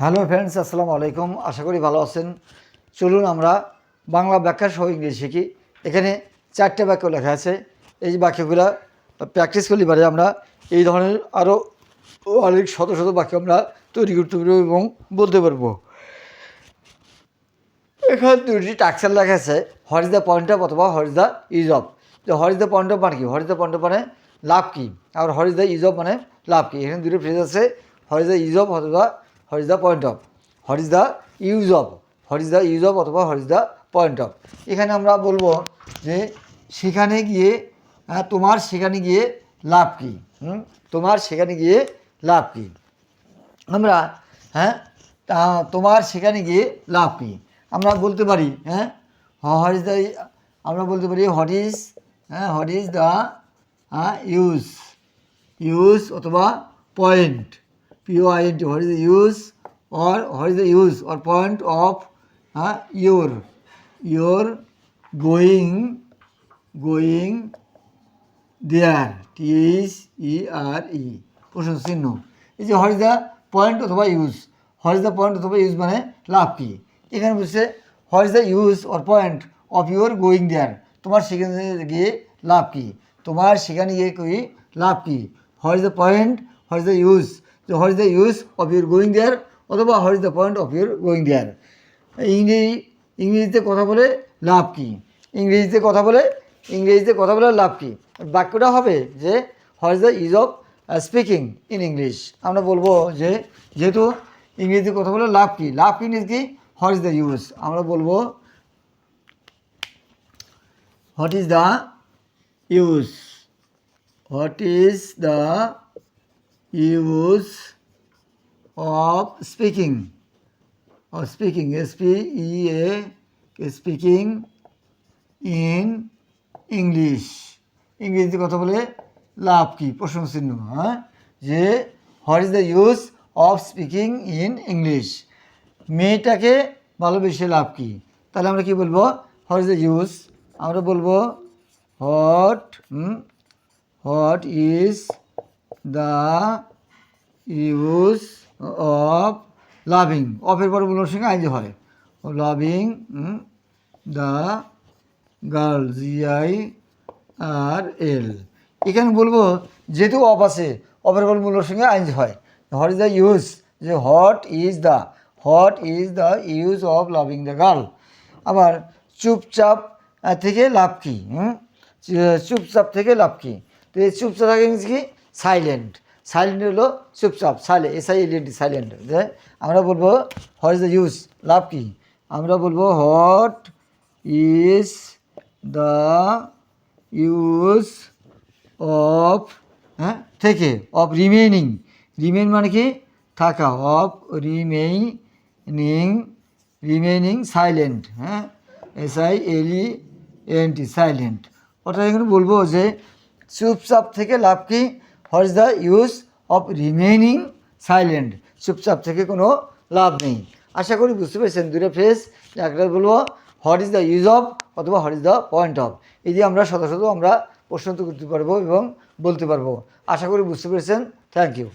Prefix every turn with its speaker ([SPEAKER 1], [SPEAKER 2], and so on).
[SPEAKER 1] Hello friends, আসসালামু আলাইকুম। আশা করি ভালো আছেন। চলুন আমরা বাংলা ব্যাখ্যা সহ ইংরেজি শিখি। এখানে চারটে বাক্য লেখা আছে। এই যে বাক্যগুলো প্র্যাকটিস করলে পারে আমরা এই ধরনের আরও অনেক শত শত বাক্য আমরা তৈরি করতে পারব এবং বলতে পারব। এখানে দুটি টাক্সার লেখা আছে what is the point of অথবা is the is of what is the point of মানে কি? ইজ দ্য পয়েন্ট অফ মানে লাভ কি? আর what is the is of মানে লাভ কি? এখানে দুটো ফ্রেজ আছে ইজ দ্য ইজ অফ অথবা what is the point of what is the use of what is the use of অথবা what is the point of এখানে আমরা বলব যে সেখানে গিয়ে তোমার সেখানে গিয়ে লাভ কি? হুম? তোমার সেখানে গিয়ে লাভ কি? আমরা হ্যাঁ তোমার সেখানে গিয়ে লাভ কী? আমরা বলতে পারি হ্যাঁ হোয়াট ইজ দ্য আমরা বলতে পারি হোয়াট ইজ হ্যাঁ what is the use use অথবা point P O I N T what is the use or what is the use or point of হ্যাঁ your your going going there T H E R E প্রশ্ন চিহ্ন এই যে what is the point অথবা use what is the point অথবা use মানে লাভ কি এখানে বলছে what is the use or point of your going there তোমার সেখানে গিয়ে লাভ কি তোমার সেখানে গিয়ে কি লাভ কি what is the point what is the use what is the use of your going there অথবা what is the point of your going there ইংরেজি, ইংরেজিতে কথা বলে লাভ কি? ইংরেজিতে কথা বলে, ইংরেজিতে কথা বলে লাভ কি? বাক্যটা হবে যে what is the is of speaking in English আমরা বলব যে যেহেতু ইংরেজিতে কথা বলে লাভ কি? লাভ কি ইংরেজি কি? হোয়াট ইজ দ্য ইউজ আমরা বলব what is the use what is the use of speaking speaking, S P E A, speaking in English. ইংরেজিতে কথা বলে লাভ কি? প্রশ্ন চিহ্ন হ্যাঁ? যে what is the use of speaking in English মেয়েটাকে ভালোবেসে লাভ কি? তাহলে আমরা কি বলব? হোয়াট ইজ দ্য ইউজ আমরা বলব what what is the use of loving অফের পরে বলার সঙ্গে আইন হয় loving the girl G I R L এখানে বলব, যেহেতু অফ আছে অফের পর মূল্যর সঙ্গে আইন হয়। হোয়াট ইজ দ্য ইউজ যে what is the what is the use of loving the girl আবার চুপচাপ থেকে লাভ কি? চুপচাপ থেকে লাভ কি? তো এই চুপচাপ থাকে কি? সাইলেন্ট সাইলেন্ট হলো চুপচাপ সাইলে S I L D silent যে আমরা বলব হোয়াট ইজ দ্য ইউজ লাভ কি? আমরা বলব what is the use of হ্যাঁ থেকে অফ রিমেনিং রিমেন মানে কি? থাকা অফ রিমেইনিং রিমেনিং সাইলেন্ট হ্যাঁ S I L E N T silent ওটা এখানে বলব যে চুপচাপ থেকে লাভ কি? What is the use of remaining silent চুপচাপ থেকে কোনো লাভ নেই। আশা করি বুঝতে পেরেছেন দুটো ফ্রেজ একটা বলব what is the use of অথবা what is the point of এই দিয়ে আমরা শত শত আমরা প্রশ্ন করতে পারব এবং বলতে পারব। আশা করি বুঝতে পেরেছেন। Thank you